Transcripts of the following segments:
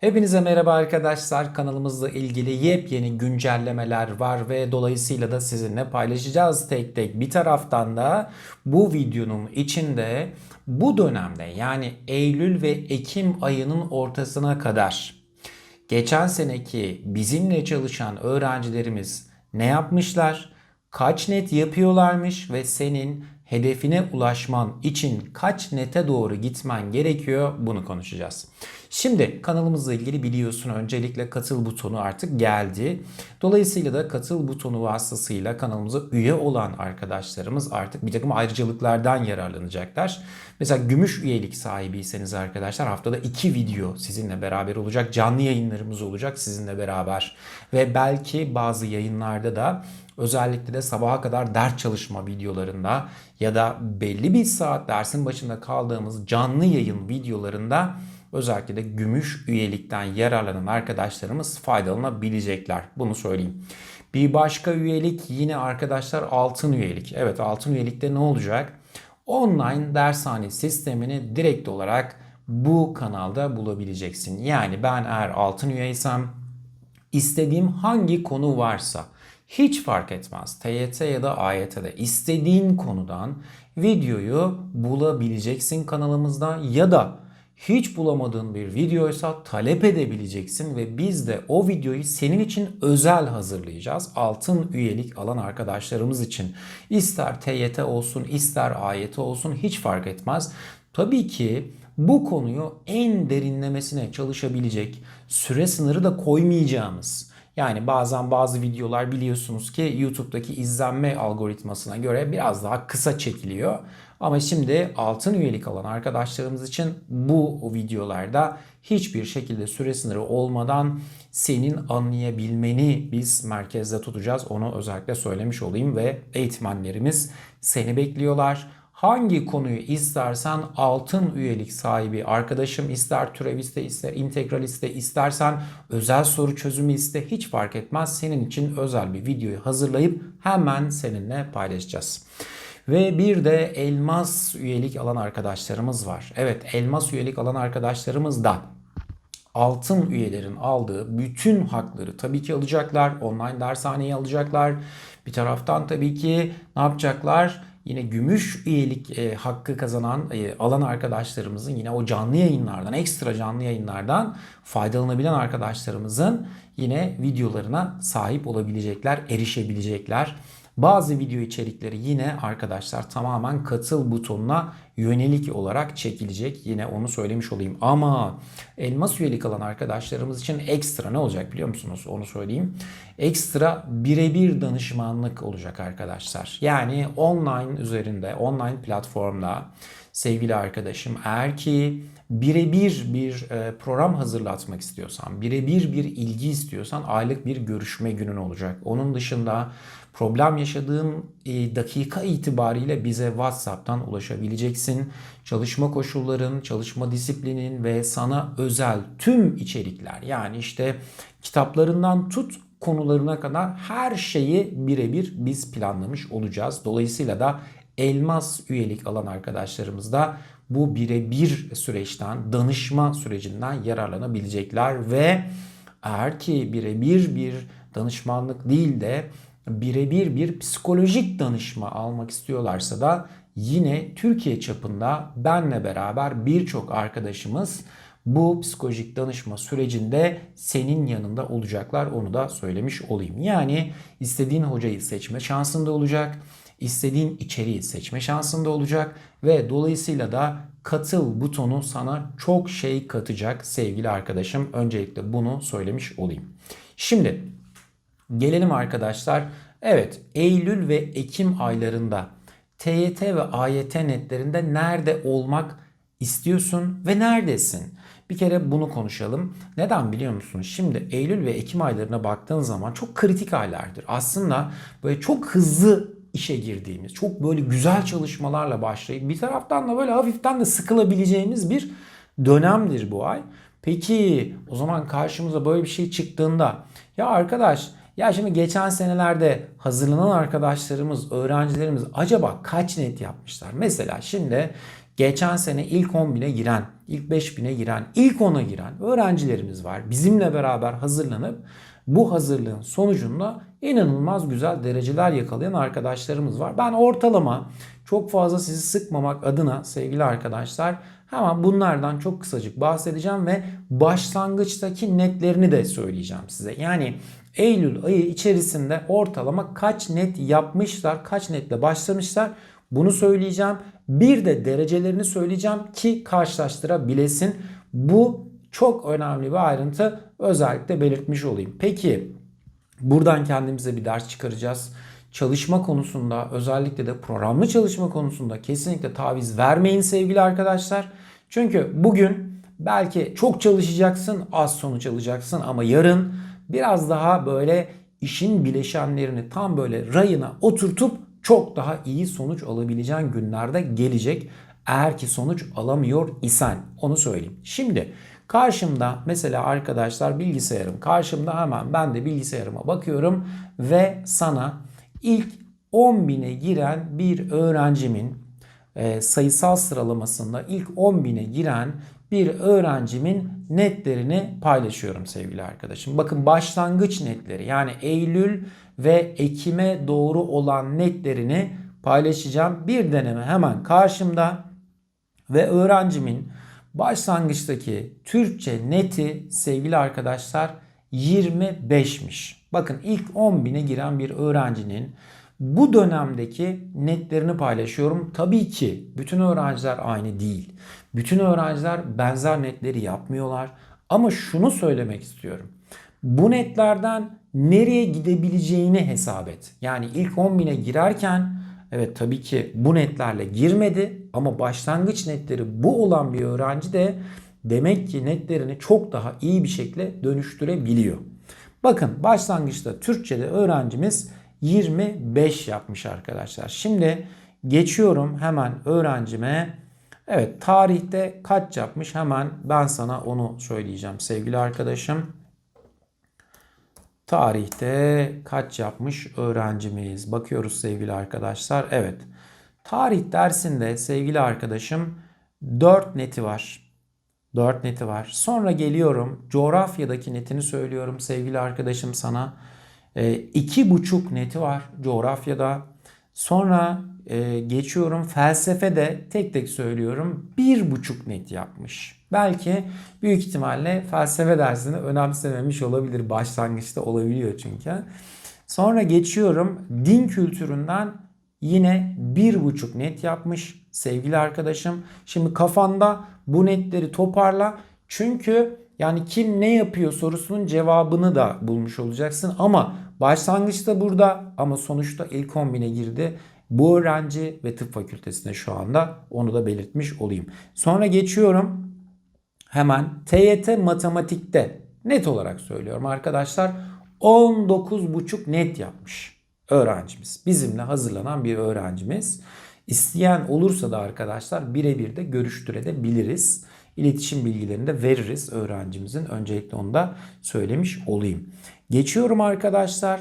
Hepinize merhaba arkadaşlar. Kanalımızla ilgili yepyeni güncellemeler var ve dolayısıyla da sizinle paylaşacağız tek tek. Bir taraftan da bu videonun içinde bu dönemde yani Eylül ve Ekim ayının ortasına kadar geçen seneki bizimle çalışan öğrencilerimiz ne yapmışlar? Kaç net yapıyorlarmış ve senin hedefine ulaşman için kaç nete doğru gitmen gerekiyor bunu konuşacağız. Şimdi kanalımızla ilgili biliyorsun öncelikle katıl butonu artık geldi. Dolayısıyla da katıl butonu vasıtasıyla kanalımıza üye olan arkadaşlarımız artık bir takım ayrıcalıklardan yararlanacaklar. Mesela gümüş üyelik sahibiyseniz arkadaşlar haftada iki video sizinle beraber olacak. Canlı yayınlarımız olacak sizinle beraber. Ve belki bazı yayınlarda da özellikle de sabaha kadar ders çalışma videolarında ya da belli bir saat dersin başında kaldığımız canlı yayın videolarında özellikle de gümüş üyelikten yararlanan arkadaşlarımız faydalanabilecekler. Bunu söyleyeyim. Bir başka üyelik yine arkadaşlar altın üyelik. Evet altın üyelikte ne olacak? Online dershane sistemini direkt olarak bu kanalda bulabileceksin. Yani ben eğer altın üyeysem istediğim hangi konu varsa hiç fark etmez. TYT ya da AYT'de istediğin konudan videoyu bulabileceksin kanalımızda ya da hiç bulamadığın bir videoysa talep edebileceksin ve biz de o videoyu senin için özel hazırlayacağız. Altın üyelik alan arkadaşlarımız için ister TYT olsun ister AYT olsun hiç fark etmez. Tabii ki bu konuyu en derinlemesine çalışabilecek süre sınırı da koymayacağımız yani bazen bazı videolar biliyorsunuz ki YouTube'daki izlenme algoritmasına göre biraz daha kısa çekiliyor. Ama şimdi altın üyelik alan arkadaşlarımız için bu videolarda hiçbir şekilde süre sınırı olmadan senin anlayabilmeni biz merkezde tutacağız. Onu özellikle söylemiş olayım ve eğitmenlerimiz seni bekliyorlar. Hangi konuyu istersen altın üyelik sahibi arkadaşım ister türeviste ister integraliste istersen özel soru çözümü iste hiç fark etmez. Senin için özel bir videoyu hazırlayıp hemen seninle paylaşacağız. Ve bir de elmas üyelik alan arkadaşlarımız var. Evet elmas üyelik alan arkadaşlarımız da altın üyelerin aldığı bütün hakları tabii ki alacaklar. Online dershaneyi alacaklar. Bir taraftan tabii ki ne yapacaklar? Yine gümüş üyelik e, hakkı kazanan e, alan arkadaşlarımızın yine o canlı yayınlardan, ekstra canlı yayınlardan faydalanabilen arkadaşlarımızın yine videolarına sahip olabilecekler, erişebilecekler. Bazı video içerikleri yine arkadaşlar tamamen katıl butonuna yönelik olarak çekilecek. Yine onu söylemiş olayım. Ama elmas üyelik alan arkadaşlarımız için ekstra ne olacak biliyor musunuz? Onu söyleyeyim. Ekstra birebir danışmanlık olacak arkadaşlar. Yani online üzerinde, online platformda sevgili arkadaşım eğer ki birebir bir e, program hazırlatmak istiyorsan, birebir bir ilgi istiyorsan aylık bir görüşme günün olacak. Onun dışında problem yaşadığın e, dakika itibariyle bize WhatsApp'tan ulaşabileceksin. Çalışma koşulların, çalışma disiplinin ve sana özel tüm içerikler yani işte kitaplarından tut konularına kadar her şeyi birebir biz planlamış olacağız. Dolayısıyla da elmas üyelik alan arkadaşlarımız da bu birebir süreçten, danışma sürecinden yararlanabilecekler ve eğer ki birebir bir danışmanlık değil de birebir bir psikolojik danışma almak istiyorlarsa da yine Türkiye çapında benle beraber birçok arkadaşımız bu psikolojik danışma sürecinde senin yanında olacaklar. Onu da söylemiş olayım. Yani istediğin hocayı seçme şansında olacak. istediğin içeriği seçme şansında olacak ve dolayısıyla da katıl butonu sana çok şey katacak sevgili arkadaşım. Öncelikle bunu söylemiş olayım. Şimdi Gelelim arkadaşlar. Evet Eylül ve Ekim aylarında TYT ve AYT netlerinde nerede olmak istiyorsun ve neredesin? Bir kere bunu konuşalım. Neden biliyor musun? Şimdi Eylül ve Ekim aylarına baktığın zaman çok kritik aylardır. Aslında böyle çok hızlı işe girdiğimiz, çok böyle güzel çalışmalarla başlayıp bir taraftan da böyle hafiften de sıkılabileceğimiz bir dönemdir bu ay. Peki o zaman karşımıza böyle bir şey çıktığında ya arkadaş ya şimdi geçen senelerde hazırlanan arkadaşlarımız, öğrencilerimiz acaba kaç net yapmışlar? Mesela şimdi geçen sene ilk 10.000'e giren, ilk 5.000'e giren, ilk 10'a giren öğrencilerimiz var. Bizimle beraber hazırlanıp bu hazırlığın sonucunda inanılmaz güzel dereceler yakalayan arkadaşlarımız var. Ben ortalama çok fazla sizi sıkmamak adına sevgili arkadaşlar hemen bunlardan çok kısacık bahsedeceğim ve başlangıçtaki netlerini de söyleyeceğim size. Yani Eylül ayı içerisinde ortalama kaç net yapmışlar, kaç netle başlamışlar bunu söyleyeceğim. Bir de derecelerini söyleyeceğim ki karşılaştırabilesin. Bu çok önemli bir ayrıntı özellikle belirtmiş olayım. Peki buradan kendimize bir ders çıkaracağız. Çalışma konusunda özellikle de programlı çalışma konusunda kesinlikle taviz vermeyin sevgili arkadaşlar. Çünkü bugün belki çok çalışacaksın, az sonuç alacaksın ama yarın biraz daha böyle işin bileşenlerini tam böyle rayına oturtup çok daha iyi sonuç alabileceğin günlerde gelecek. Eğer ki sonuç alamıyor isen onu söyleyeyim. Şimdi karşımda mesela arkadaşlar bilgisayarım karşımda hemen ben de bilgisayarıma bakıyorum ve sana ilk 10.000'e giren bir öğrencimin e, sayısal sıralamasında ilk 10.000'e giren bir öğrencimin netlerini paylaşıyorum sevgili arkadaşım. Bakın başlangıç netleri yani Eylül ve Ekim'e doğru olan netlerini paylaşacağım. Bir deneme hemen karşımda ve öğrencimin başlangıçtaki Türkçe neti sevgili arkadaşlar 25'miş. Bakın ilk 10.000'e giren bir öğrencinin bu dönemdeki netlerini paylaşıyorum. Tabii ki bütün öğrenciler aynı değil. Bütün öğrenciler benzer netleri yapmıyorlar. Ama şunu söylemek istiyorum. Bu netlerden nereye gidebileceğini hesap et. Yani ilk 10.000'e girerken evet tabii ki bu netlerle girmedi ama başlangıç netleri bu olan bir öğrenci de demek ki netlerini çok daha iyi bir şekilde dönüştürebiliyor. Bakın başlangıçta Türkçe'de öğrencimiz 25 yapmış arkadaşlar. Şimdi geçiyorum hemen öğrencime. Evet tarihte kaç yapmış hemen ben sana onu söyleyeceğim sevgili arkadaşım. Tarihte kaç yapmış öğrencimiz? Bakıyoruz sevgili arkadaşlar. Evet. Tarih dersinde sevgili arkadaşım 4 neti var. 4 neti var. Sonra geliyorum coğrafyadaki netini söylüyorum sevgili arkadaşım sana. E, iki buçuk neti var coğrafyada. Sonra e, geçiyorum felsefede tek tek söylüyorum bir buçuk net yapmış. Belki büyük ihtimalle felsefe dersini önemsememiş olabilir. Başlangıçta olabiliyor çünkü. Sonra geçiyorum din kültüründen yine bir buçuk net yapmış sevgili arkadaşım. Şimdi kafanda bu netleri toparla. Çünkü yani kim ne yapıyor sorusunun cevabını da bulmuş olacaksın. Ama başlangıçta burada ama sonuçta ilk 10.000'e girdi. Bu öğrenci ve tıp fakültesinde şu anda onu da belirtmiş olayım. Sonra geçiyorum hemen TYT matematikte net olarak söylüyorum arkadaşlar 19,5 net yapmış öğrencimiz. Bizimle hazırlanan bir öğrencimiz. İsteyen olursa da arkadaşlar birebir de görüştürebiliriz. İletişim bilgilerini de veririz öğrencimizin. Öncelikle onu da söylemiş olayım. Geçiyorum arkadaşlar.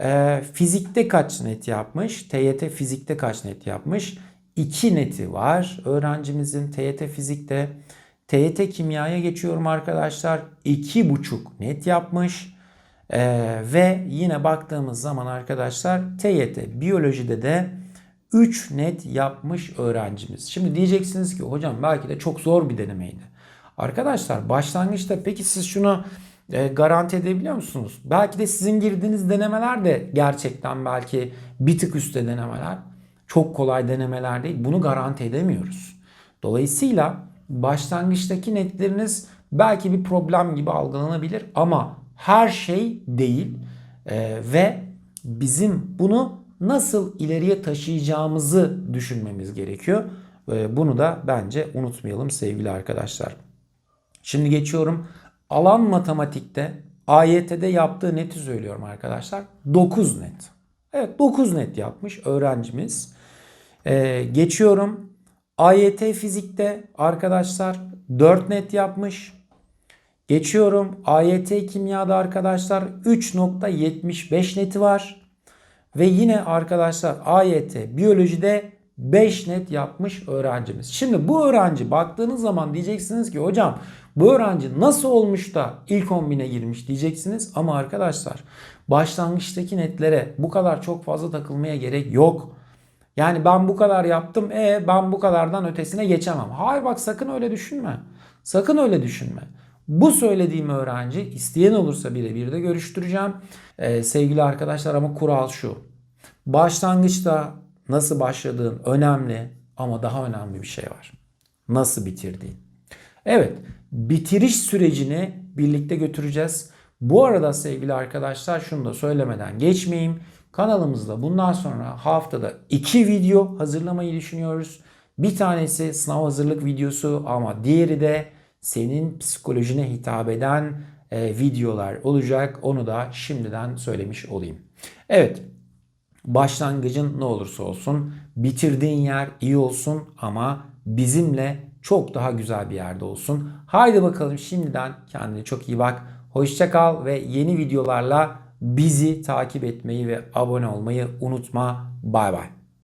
Ee, fizikte kaç net yapmış? TYT fizikte kaç net yapmış? 2 neti var öğrencimizin TYT fizikte. TYT kimyaya geçiyorum arkadaşlar. 2,5 net yapmış. Ee, ve yine baktığımız zaman arkadaşlar TYT biyolojide de 3 net yapmış öğrencimiz. Şimdi diyeceksiniz ki hocam belki de çok zor bir denemeydi. Arkadaşlar başlangıçta peki siz şunu e, garanti edebiliyor musunuz? Belki de sizin girdiğiniz denemeler de gerçekten belki bir tık üstte denemeler. Çok kolay denemeler değil. Bunu garanti edemiyoruz. Dolayısıyla başlangıçtaki netleriniz belki bir problem gibi algılanabilir ama her şey değil ee, ve bizim bunu nasıl ileriye taşıyacağımızı düşünmemiz gerekiyor. Ee, bunu da bence unutmayalım sevgili arkadaşlar. Şimdi geçiyorum. Alan matematikte AYT'de yaptığı neti söylüyorum arkadaşlar. 9 net. Evet 9 net yapmış öğrencimiz. Ee, geçiyorum. AYT fizikte arkadaşlar 4 net yapmış. Geçiyorum. AYT kimyada arkadaşlar 3.75 neti var. Ve yine arkadaşlar AYT biyolojide 5 net yapmış öğrencimiz. Şimdi bu öğrenci baktığınız zaman diyeceksiniz ki hocam bu öğrenci nasıl olmuş da ilk 10.000'e girmiş diyeceksiniz. Ama arkadaşlar başlangıçtaki netlere bu kadar çok fazla takılmaya gerek yok. Yani ben bu kadar yaptım e ben bu kadardan ötesine geçemem. Hayır bak sakın öyle düşünme. Sakın öyle düşünme. Bu söylediğim öğrenci isteyen olursa birebir de görüştüreceğim. Ee, sevgili arkadaşlar ama kural şu. Başlangıçta nasıl başladığın önemli ama daha önemli bir şey var. Nasıl bitirdiğin. Evet, bitiriş sürecini birlikte götüreceğiz. Bu arada sevgili arkadaşlar şunu da söylemeden geçmeyeyim. Kanalımızda bundan sonra haftada iki video hazırlamayı düşünüyoruz. Bir tanesi sınav hazırlık videosu ama diğeri de senin psikolojine hitap eden e, videolar olacak. Onu da şimdiden söylemiş olayım. Evet, başlangıcın ne olursa olsun bitirdiğin yer iyi olsun ama bizimle çok daha güzel bir yerde olsun. Haydi bakalım şimdiden kendine çok iyi bak. Hoşça kal ve yeni videolarla bizi takip etmeyi ve abone olmayı unutma. Bay bay.